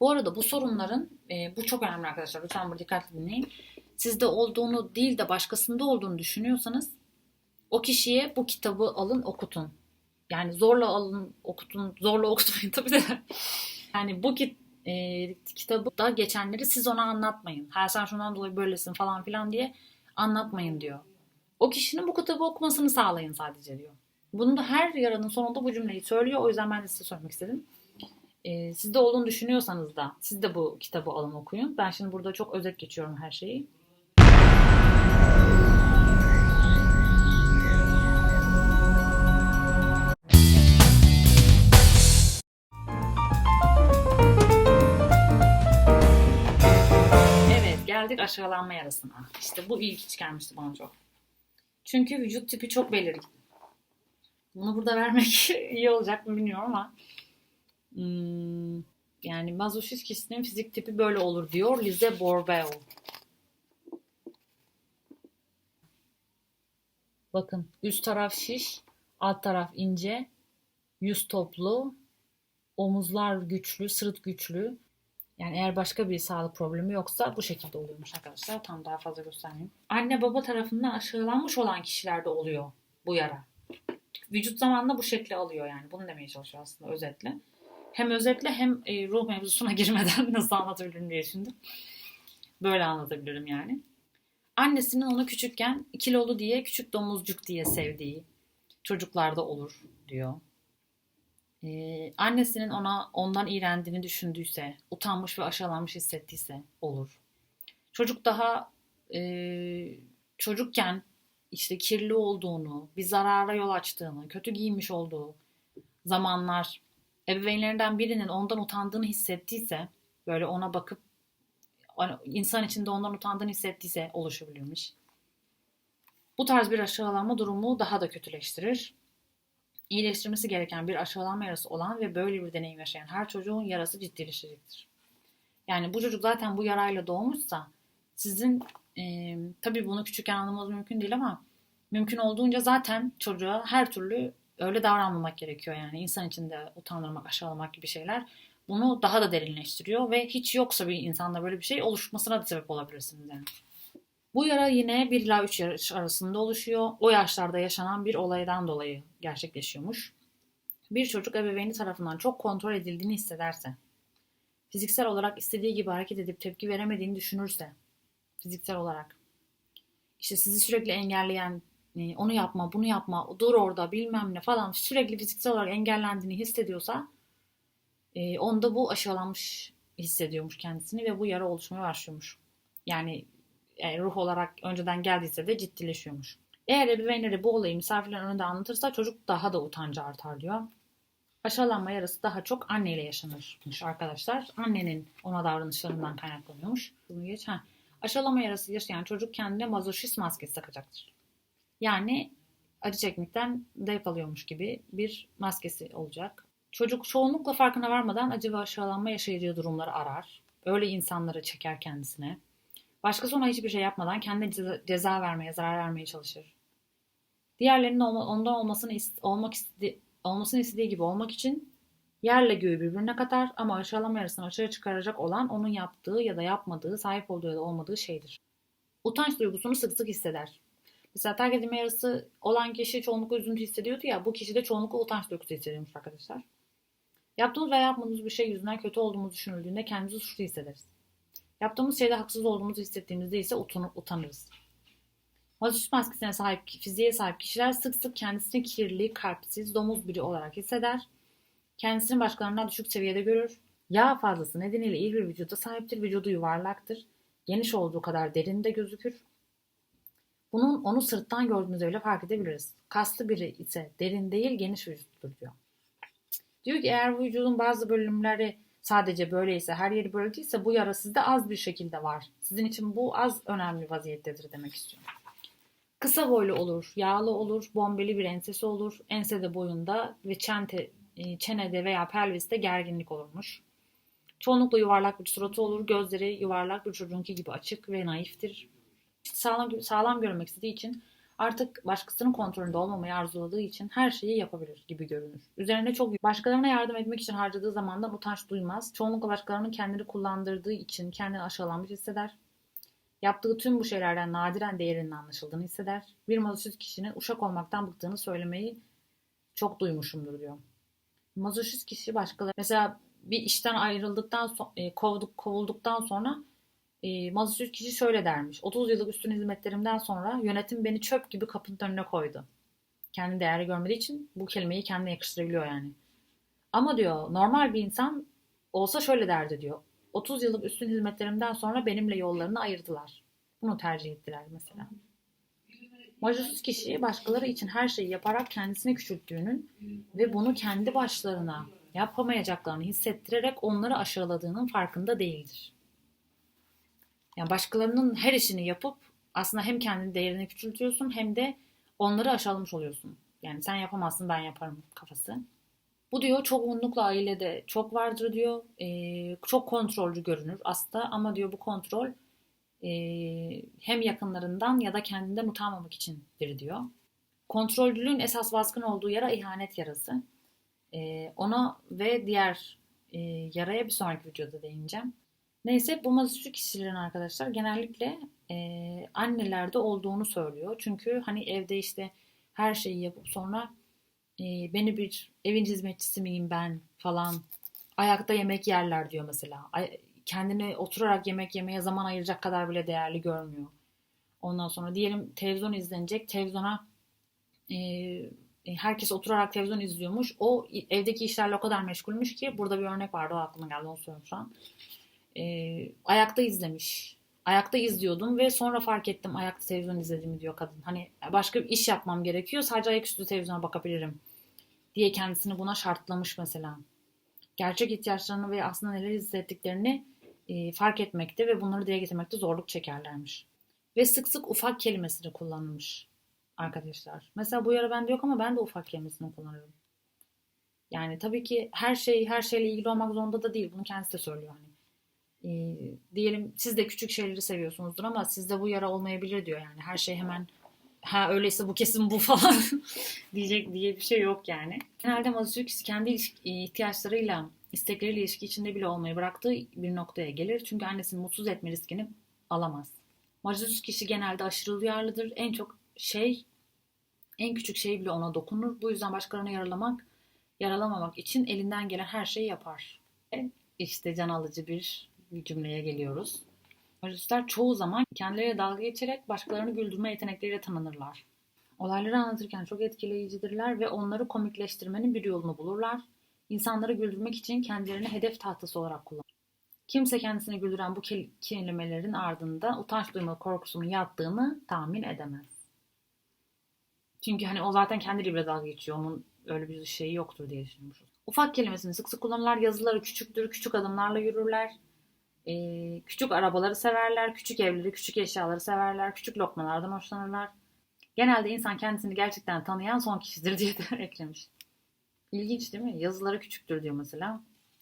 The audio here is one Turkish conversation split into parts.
Bu arada bu sorunların, e, bu çok önemli arkadaşlar. Lütfen burada dikkatli dinleyin. Sizde olduğunu değil de başkasında olduğunu düşünüyorsanız o kişiye bu kitabı alın okutun. Yani zorla alın okutun, zorla okutmayın tabii de. Yani bu kit, e, kitabı da geçenleri siz ona anlatmayın. Ha sen şundan dolayı böylesin falan filan diye anlatmayın diyor. O kişinin bu kitabı okumasını sağlayın sadece diyor. Bunu da her yaranın sonunda bu cümleyi söylüyor. O yüzden ben de size söylemek istedim. Ee, sizde olduğunu düşünüyorsanız da siz de bu kitabı alın okuyun. Ben şimdi burada çok özet geçiyorum her şeyi. Evet geldik aşağılanma yarasına. İşte bu ilk çıkarmıştı bana çok. Çünkü vücut tipi çok belirgin. Bunu burada vermek iyi olacak mı bilmiyorum ama hmm, yani mazoşist kişinin fizik tipi böyle olur diyor Lize Borbeo. Bakın üst taraf şiş, alt taraf ince, yüz toplu, omuzlar güçlü, sırt güçlü. Yani eğer başka bir sağlık problemi yoksa bu şekilde oluyormuş arkadaşlar. Tam daha fazla göstermeyeyim. Anne baba tarafından aşılanmış olan kişilerde oluyor bu yara. Vücut zamanla bu şekli alıyor yani. Bunu demeye çalışıyor aslında özetle. Hem özetle hem e, ruh mevzusuna girmeden nasıl anlatabilirim diye düşündüm. Böyle anlatabilirim yani. Annesinin onu küçükken kilolu diye küçük domuzcuk diye sevdiği çocuklarda olur diyor. Ee, annesinin ona ondan iğrendiğini düşündüyse, utanmış ve aşağılanmış hissettiyse olur. Çocuk daha e, çocukken işte kirli olduğunu, bir zarara yol açtığını, kötü giyinmiş olduğu zamanlar ebeveynlerinden birinin ondan utandığını hissettiyse, böyle ona bakıp insan içinde ondan utandığını hissettiyse oluşabilirmiş. Bu tarz bir aşağılanma durumu daha da kötüleştirir iyileştirmesi gereken bir aşılanma yarası olan ve böyle bir deneyim yaşayan her çocuğun yarası ciddileşecektir. Yani bu çocuk zaten bu yarayla doğmuşsa sizin e, tabii bunu küçükken anlamanız mümkün değil ama mümkün olduğunca zaten çocuğa her türlü öyle davranmamak gerekiyor yani insan içinde utandırmak, aşağılamak gibi şeyler bunu daha da derinleştiriyor ve hiç yoksa bir insanda böyle bir şey oluşmasına da sebep olabilirsiniz yani. Bu yara yine 1 ila 3 yaş arasında oluşuyor. O yaşlarda yaşanan bir olaydan dolayı gerçekleşiyormuş. Bir çocuk ebeveyni tarafından çok kontrol edildiğini hissederse, fiziksel olarak istediği gibi hareket edip tepki veremediğini düşünürse, fiziksel olarak, işte sizi sürekli engelleyen, onu yapma, bunu yapma, dur orada bilmem ne falan sürekli fiziksel olarak engellendiğini hissediyorsa, e, onda bu aşılanmış hissediyormuş kendisini ve bu yara oluşmaya başlıyormuş. Yani yani ruh olarak önceden geldiyse de ciddileşiyormuş. Eğer ebeveynleri bu olayı misafirlerin önünde anlatırsa çocuk daha da utancı artar diyor. Aşağılanma yarası daha çok anneyle yaşanırmış arkadaşlar. Annenin ona davranışlarından kaynaklanıyormuş. Bunu geç. Ha. Aşağılama yarası yaşayan çocuk kendine mazoşist maskesi takacaktır. Yani acı çekmekten zevk alıyormuş gibi bir maskesi olacak. Çocuk çoğunlukla farkına varmadan acı ve aşağılanma yaşayacağı durumları arar. Öyle insanları çeker kendisine. Başkası ona hiçbir şey yapmadan kendine ceza, vermeye, zarar vermeye çalışır. Diğerlerinin ondan olmasını olmak istedi, olmasını istediği gibi olmak için yerle göğü birbirine katar ama aşağılama yarısını açığa çıkaracak olan onun yaptığı ya da yapmadığı, sahip olduğu ya da olmadığı şeydir. Utanç duygusunu sık sık hisseder. Mesela terk edilme yarısı olan kişi çoğunlukla üzüntü hissediyordu ya bu kişi de çoğunlukla utanç duygusu hissediyormuş arkadaşlar. Yaptığımız veya yapmadığımız bir şey yüzünden kötü olduğumuz düşünüldüğünde kendimizi suçlu hissederiz. Yaptığımız şeyde haksız olduğumuzu hissettiğimizde ise utanıp utanırız. Mazoşist maskesine sahip, fiziğe sahip kişiler sık sık kendisini kirli, kalpsiz, domuz biri olarak hisseder. Kendisini başkalarından düşük seviyede görür. Yağ fazlası nedeniyle iyi bir vücuda sahiptir. Vücudu yuvarlaktır. Geniş olduğu kadar derinde gözükür. Bunun onu sırttan gördüğümüzde bile fark edebiliriz. Kaslı biri ise derin değil geniş vücuttur diyor. Diyor ki eğer vücudun bazı bölümleri sadece böyleyse, her yeri böyle değilse bu yara sizde az bir şekilde var. Sizin için bu az önemli vaziyettedir demek istiyorum. Kısa boylu olur, yağlı olur, bombeli bir ensesi olur. Ensede boyunda ve çente, e, çenede veya pelviste gerginlik olurmuş. Çoğunlukla yuvarlak bir suratı olur. Gözleri yuvarlak bir çocuğunki gibi açık ve naiftir. Sağlam, sağlam görünmek istediği için artık başkasının kontrolünde olmamayı arzuladığı için her şeyi yapabilir gibi görünür. Üzerine çok başkalarına yardım etmek için harcadığı zamandan utanç duymaz. Çoğunlukla başkalarının kendini kullandırdığı için kendini aşağılanmış hisseder. Yaptığı tüm bu şeylerden nadiren değerinin anlaşıldığını hisseder. Bir mazoşist kişinin uşak olmaktan bıktığını söylemeyi çok duymuşumdur diyor. Mazoşist kişi başkaları mesela bir işten ayrıldıktan sonra kovduk, kovulduktan sonra e, mazoşist kişi şöyle dermiş. 30 yıllık üstün hizmetlerimden sonra yönetim beni çöp gibi kapının önüne koydu. Kendi değeri görmediği için bu kelimeyi kendine yakıştırabiliyor yani. Ama diyor normal bir insan olsa şöyle derdi diyor. 30 yıllık üstün hizmetlerimden sonra benimle yollarını ayırdılar. Bunu tercih ettiler mesela. Majorsuz kişi başkaları için her şeyi yaparak kendisini küçülttüğünün ve bunu kendi başlarına yapamayacaklarını hissettirerek onları aşağıladığının farkında değildir. Yani başkalarının her işini yapıp aslında hem kendi değerini küçültüyorsun hem de onları aşağılamış oluyorsun. Yani sen yapamazsın ben yaparım kafası. Bu diyor çoğunlukla ailede çok vardır diyor. Ee, çok kontrolcü görünür aslında ama diyor bu kontrol e, hem yakınlarından ya da kendinden utanmamak içindir diyor. Kontrolcülüğün esas baskın olduğu yara ihanet yarası. Ee, ona ve diğer e, yaraya bir sonraki videoda değineceğim. Neyse bu mazoşist kişilerin arkadaşlar genellikle e, annelerde olduğunu söylüyor. Çünkü hani evde işte her şeyi yapıp sonra e, beni bir evin hizmetçisi miyim ben falan ayakta yemek yerler diyor mesela. Ay, kendini oturarak yemek yemeye zaman ayıracak kadar bile değerli görmüyor. Ondan sonra diyelim televizyon izlenecek. Televizyona e, herkes oturarak televizyon izliyormuş. O evdeki işlerle o kadar meşgulmüş ki burada bir örnek vardı o aklıma geldi onu söylüyorum şu an. E, ayakta izlemiş. Ayakta izliyordum ve sonra fark ettim ayakta televizyon izlediğimi diyor kadın. Hani başka bir iş yapmam gerekiyor sadece ayaküstü televizyona bakabilirim diye kendisini buna şartlamış mesela. Gerçek ihtiyaçlarını ve aslında neler hissettiklerini e, fark etmekte ve bunları dile getirmekte zorluk çekerlermiş. Ve sık sık ufak kelimesini kullanılmış arkadaşlar. Mesela bu yara bende yok ama ben de ufak kelimesini kullanıyorum. Yani tabii ki her şey her şeyle ilgili olmak zorunda da değil. Bunu kendisi de söylüyor hani. E, diyelim siz de küçük şeyleri seviyorsunuzdur ama sizde bu yara olmayabilir diyor yani. Her şey hemen ha öyleyse bu kesin bu falan diyecek diye bir şey yok yani. Genelde mazoşist kendi ihtiyaçlarıyla, istekleriyle ilişki içinde bile olmayı bıraktığı bir noktaya gelir. Çünkü annesini mutsuz etme riskini alamaz. Mazoşist kişi genelde aşırı duyarlıdır. En çok şey, en küçük şey bile ona dokunur. Bu yüzden başkalarını yaralamak, yaralamamak için elinden gelen her şeyi yapar. İşte can alıcı bir cümleye geliyoruz. Mazoşistler çoğu zaman kendileriyle dalga geçerek başkalarını güldürme yetenekleriyle tanınırlar. Olayları anlatırken çok etkileyicidirler ve onları komikleştirmenin bir yolunu bulurlar. İnsanları güldürmek için kendilerini hedef tahtası olarak kullanır. Kimse kendisini güldüren bu kelimelerin ardında utanç duyma korkusunun yattığını tahmin edemez. Çünkü hani o zaten kendileriyle dalga geçiyor. Onun öyle bir şeyi yoktur diye düşünmüşüz. Ufak kelimesini sık sık kullanırlar. Yazıları küçüktür, küçük adımlarla yürürler. Ee, küçük arabaları severler, küçük evleri, küçük eşyaları severler, küçük lokmalardan hoşlanırlar. Genelde insan kendisini gerçekten tanıyan son kişidir diye de eklemiş. İlginç değil mi? Yazıları küçüktür diyor mesela.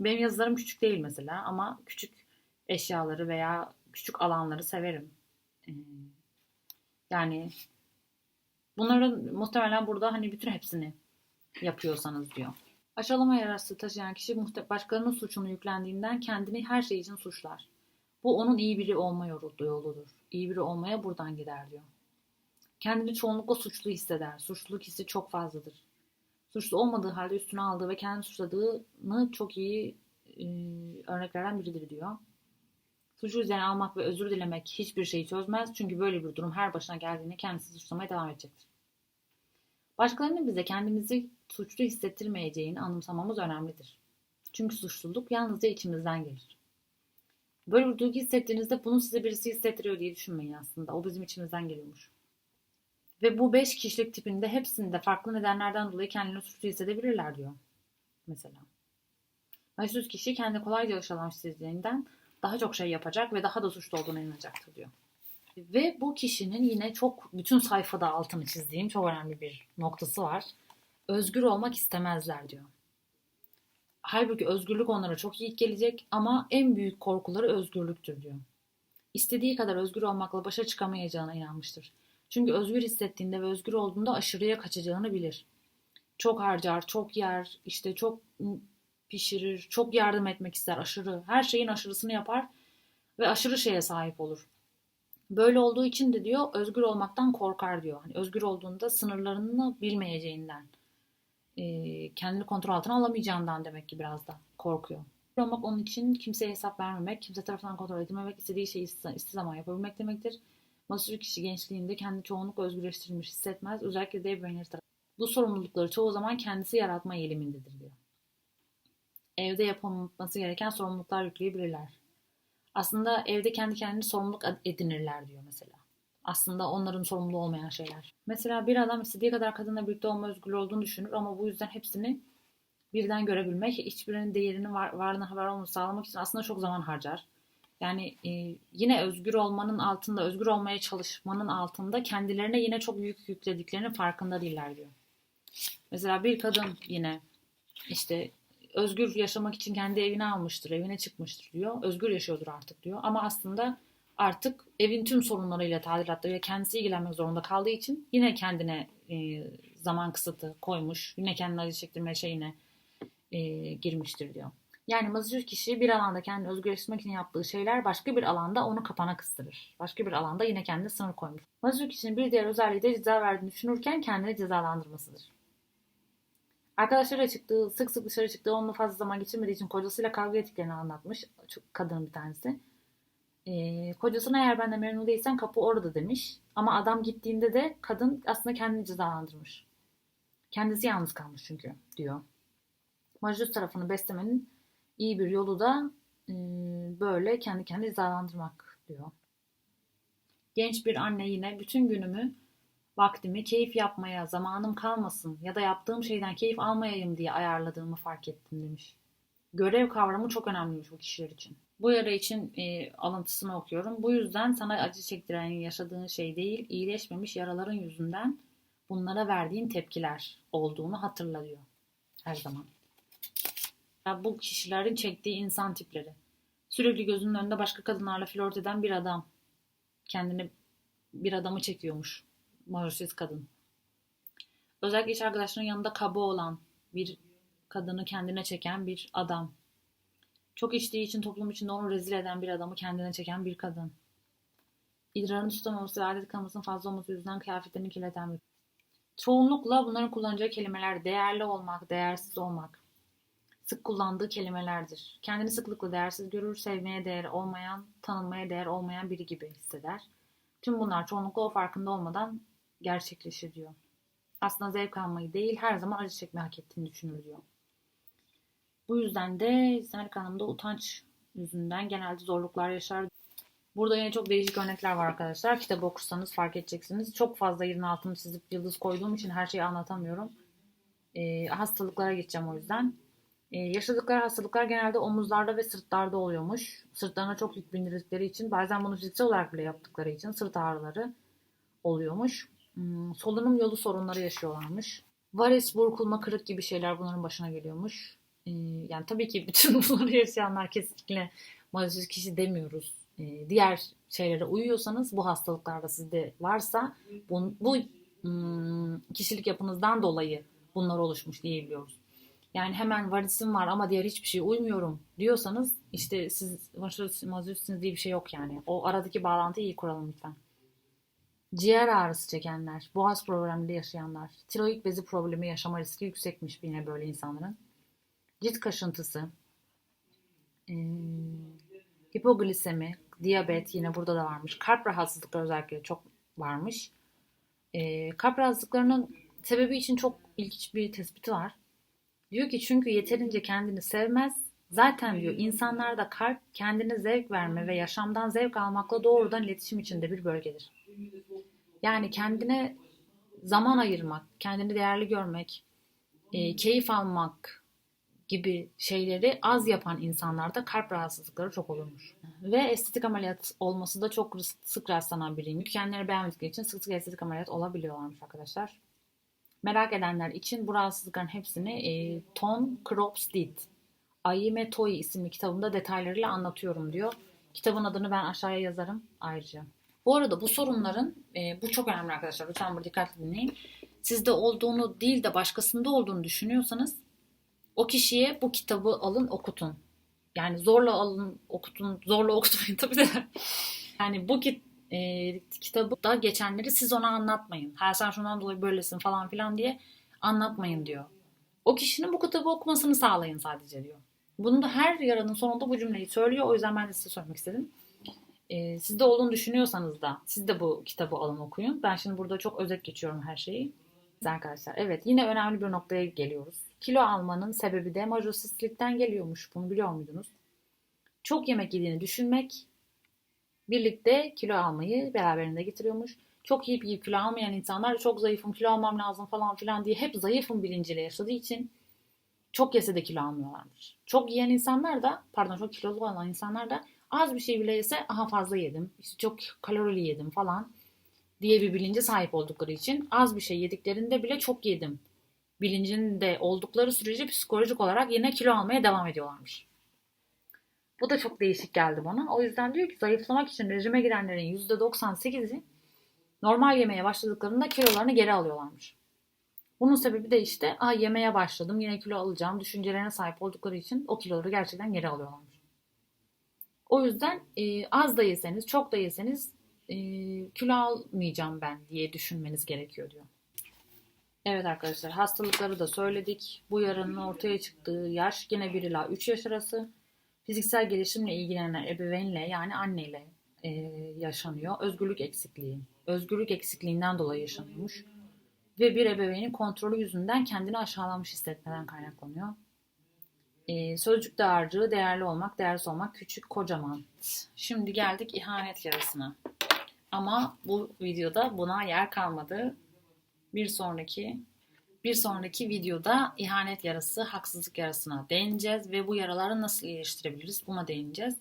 Benim yazılarım küçük değil mesela ama küçük eşyaları veya küçük alanları severim. Ee, yani bunların muhtemelen burada hani bütün hepsini yapıyorsanız diyor. Aşağılama yarası taşıyan kişi başkalarının suçunu yüklendiğinden kendini her şey için suçlar. Bu onun iyi biri olma yoludur. İyi biri olmaya buradan gider diyor. Kendini çoğunlukla suçlu hisseder. Suçluluk hissi çok fazladır. Suçlu olmadığı halde üstüne aldığı ve kendini suçladığını çok iyi e, örneklerden biridir diyor. Suçu üzerine almak ve özür dilemek hiçbir şeyi çözmez. Çünkü böyle bir durum her başına geldiğinde kendisi suçlamaya devam edecektir. Başkalarının bize kendimizi suçlu hissettirmeyeceğini anımsamamız önemlidir. Çünkü suçluluk yalnızca içimizden gelir. Böyle bir duygu hissettiğinizde bunu size birisi hissettiriyor diye düşünmeyin aslında. O bizim içimizden geliyormuş. Ve bu beş kişilik tipinde hepsinde farklı nedenlerden dolayı kendini suçlu hissedebilirler diyor. Mesela. Maçsuz kişi kendi kolayca alışılamışsızlığından daha çok şey yapacak ve daha da suçlu olduğuna inanacaktır diyor. Ve bu kişinin yine çok bütün sayfada altını çizdiğim çok önemli bir noktası var. Özgür olmak istemezler diyor. Halbuki özgürlük onlara çok iyi gelecek ama en büyük korkuları özgürlüktür diyor. İstediği kadar özgür olmakla başa çıkamayacağına inanmıştır. Çünkü özgür hissettiğinde ve özgür olduğunda aşırıya kaçacağını bilir. Çok harcar, çok yer, işte çok pişirir, çok yardım etmek ister aşırı. Her şeyin aşırısını yapar ve aşırı şeye sahip olur. Böyle olduğu için de diyor özgür olmaktan korkar diyor. Hani özgür olduğunda sınırlarını bilmeyeceğinden, e, kendini kontrol altına alamayacağından demek ki biraz da korkuyor. Özgür olmak onun için kimseye hesap vermemek, kimse tarafından kontrol edilmemek, istediği şeyi istediği zaman yapabilmek demektir. Masur kişi gençliğinde kendini çoğunlukla özgürleştirilmiş hissetmez. Özellikle de ebeveynleri. Bu sorumlulukları çoğu zaman kendisi yaratma eğilimindedir diyor. Evde yapılması gereken sorumluluklar yükleyebilirler. Aslında evde kendi kendini sorumluluk edinirler diyor mesela. Aslında onların sorumlu olmayan şeyler. Mesela bir adam istediği kadar kadınla birlikte olma özgür olduğunu düşünür ama bu yüzden hepsini birden görebilmek, hiçbirinin değerini var, varlığına haber olması sağlamak için aslında çok zaman harcar. Yani e, yine özgür olmanın altında, özgür olmaya çalışmanın altında kendilerine yine çok yük yüklediklerinin farkında değiller diyor. Mesela bir kadın yine işte özgür yaşamak için kendi evine almıştır, evine çıkmıştır diyor. Özgür yaşıyordur artık diyor. Ama aslında artık evin tüm sorunlarıyla, tadilatlarıyla kendisi ilgilenmek zorunda kaldığı için yine kendine e, zaman kısıtı koymuş. Yine kendini acı çektirme şeyine e, girmiştir diyor. Yani mazur kişi bir alanda kendini özgürleştirmek için yaptığı şeyler başka bir alanda onu kapana kıstırır. Başka bir alanda yine kendine sınır koymuş. Mazur kişinin bir diğer özelliği de ceza verdiğini düşünürken kendini cezalandırmasıdır. Arkadaşlarıyla çıktığı, sık sık dışarı çıktığı, onunla fazla zaman geçirmediği için kocasıyla kavga ettiklerini anlatmış. Çok kadının bir tanesi. Ee, kocasına eğer ben de memnun değilsen kapı orada demiş. Ama adam gittiğinde de kadın aslında kendini cezalandırmış. Kendisi yalnız kalmış çünkü diyor. Majus tarafını beslemenin iyi bir yolu da e, böyle kendi kendini cezalandırmak diyor. Genç bir anne yine bütün günümü vaktimi keyif yapmaya zamanım kalmasın ya da yaptığım şeyden keyif almayayım diye ayarladığımı fark ettim demiş. Görev kavramı çok önemliymiş bu kişiler için. Bu yara için e, alıntısını okuyorum. Bu yüzden sana acı çektiren yaşadığın şey değil, iyileşmemiş yaraların yüzünden bunlara verdiğin tepkiler olduğunu hatırla. Her zaman. Ya bu kişilerin çektiği insan tipleri. Sürekli gözünün önünde başka kadınlarla flört eden bir adam. Kendini bir adamı çekiyormuş Mauritius kadın. Özellikle iş arkadaşlarının yanında kaba olan bir kadını kendine çeken bir adam. Çok içtiği için toplum içinde onu rezil eden bir adamı kendine çeken bir kadın. İdrarını tutamaması ve adet kalmasının fazla olması yüzünden kıyafetlerini kirleten bir Çoğunlukla bunların kullanacağı kelimeler değerli olmak, değersiz olmak. Sık kullandığı kelimelerdir. Kendini sıklıkla değersiz görür, sevmeye değer olmayan, tanınmaya değer olmayan biri gibi hisseder. Tüm bunlar çoğunlukla o farkında olmadan gerçekleşir diyor. Aslında zevk almayı değil her zaman acı çekmeyi hak ettiğini düşünür diyor. Bu yüzden de İsmail Hanım'da utanç yüzünden genelde zorluklar yaşar. Burada yine çok değişik örnekler var arkadaşlar. Kitabı okursanız fark edeceksiniz. Çok fazla yerin altını çizip yıldız koyduğum için her şeyi anlatamıyorum. E, hastalıklara geçeceğim o yüzden. E, yaşadıkları hastalıklar genelde omuzlarda ve sırtlarda oluyormuş. Sırtlarına çok yük bindirdikleri için bazen bunu fiziksel olarak bile yaptıkları için sırt ağrıları oluyormuş. Hmm, solunum yolu sorunları yaşıyorlarmış. Varis, burkulma, kırık gibi şeyler bunların başına geliyormuş. Ee, yani tabii ki bütün bunları yaşayanlar kesinlikle maalesef kişi demiyoruz. Ee, diğer şeylere uyuyorsanız bu hastalıklarda sizde varsa bu, bu hmm, kişilik yapınızdan dolayı bunlar oluşmuş diyebiliyoruz. Yani hemen varisim var ama diğer hiçbir şey uymuyorum diyorsanız işte siz mazürsünüz diye bir şey yok yani. O aradaki bağlantıyı iyi kuralım lütfen ciğer ağrısı çekenler, boğaz problemleri yaşayanlar, tiroid bezi problemi yaşama riski yüksekmiş yine böyle insanların. Cilt kaşıntısı, hipoglisemi, diyabet yine burada da varmış. Kalp rahatsızlıkları özellikle çok varmış. Kalp rahatsızlıklarının sebebi için çok ilginç bir tespiti var. Diyor ki çünkü yeterince kendini sevmez. Zaten diyor insanlarda kalp kendine zevk verme ve yaşamdan zevk almakla doğrudan iletişim içinde bir bölgedir. Yani kendine zaman ayırmak, kendini değerli görmek, e, keyif almak gibi şeyleri az yapan insanlarda kalp rahatsızlıkları çok olurmuş. Ve estetik ameliyat olması da çok sık rastlanan biriymiş. Kendileri beğenmedikleri için sık sık estetik ameliyat olabiliyorlarmış arkadaşlar. Merak edenler için bu rahatsızlıkların hepsini e, Ton Krops did. Ayime Toy isimli kitabımda detaylarıyla anlatıyorum diyor. Kitabın adını ben aşağıya yazarım ayrıca. Bu arada bu sorunların, e, bu çok önemli arkadaşlar. Lütfen burada dikkatli dinleyin. Sizde olduğunu değil de başkasında olduğunu düşünüyorsanız o kişiye bu kitabı alın okutun. Yani zorla alın okutun, zorla okutmayın tabii de. Yani bu kit, e, kitabı da geçenleri siz ona anlatmayın. Ha sen şundan dolayı böylesin falan filan diye anlatmayın diyor. O kişinin bu kitabı okumasını sağlayın sadece diyor. Bunu da her yaranın sonunda bu cümleyi söylüyor. O yüzden ben de size sormak istedim. Ee, sizde olduğunu düşünüyorsanız da siz de bu kitabı alın okuyun. Ben şimdi burada çok özet geçiyorum her şeyi. Arkadaşlar evet yine önemli bir noktaya geliyoruz. Kilo almanın sebebi de majosistlikten geliyormuş. Bunu biliyor muydunuz? Çok yemek yediğini düşünmek birlikte kilo almayı beraberinde getiriyormuş. Çok yiyip yiyip kilo almayan insanlar çok zayıfım kilo almam lazım falan filan diye hep zayıfım bilinciyle yaşadığı için çok yese de kilo almıyorlarmış. Çok yiyen insanlar da pardon çok kilolu olan insanlar da az bir şey bile yese aha fazla yedim işte çok kalorili yedim falan diye bir bilince sahip oldukları için az bir şey yediklerinde bile çok yedim bilincinde oldukları sürece psikolojik olarak yine kilo almaya devam ediyorlarmış. Bu da çok değişik geldi bana. O yüzden diyor ki zayıflamak için rejime girenlerin %98'i normal yemeye başladıklarında kilolarını geri alıyorlarmış. Bunun sebebi de işte Aa, yemeye başladım yine kilo alacağım düşüncelerine sahip oldukları için o kiloları gerçekten geri alıyorlarmış. O yüzden e, az da yeseniz çok da yeseniz e, kilo almayacağım ben diye düşünmeniz gerekiyor diyor. Evet arkadaşlar hastalıkları da söyledik. Bu yaranın ortaya çıktığı yaş gene 1 ila 3 yaş arası. Fiziksel gelişimle ilgilenen ebeveynle yani anneyle e, yaşanıyor. Özgürlük eksikliği. Özgürlük eksikliğinden dolayı yaşanıyormuş. Ve bir ebeveynin kontrolü yüzünden kendini aşağılanmış hissetmeden kaynaklanıyor. E, sözcük dağarcığı değerli olmak, değersiz olmak, küçük, kocaman. Şimdi geldik ihanet yarasına. Ama bu videoda buna yer kalmadı. Bir sonraki bir sonraki videoda ihanet yarası, haksızlık yarasına değineceğiz ve bu yaraları nasıl iyileştirebiliriz buna değineceğiz.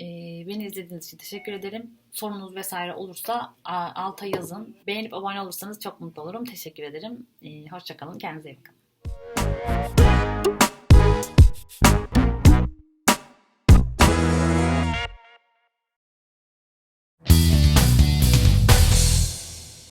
Ee, beni izlediğiniz için teşekkür ederim. Sorunuz vesaire olursa alta yazın. Beğenip abone olursanız çok mutlu olurum. Teşekkür ederim. Ee, Hoşçakalın. Kendinize iyi bakın. Bye.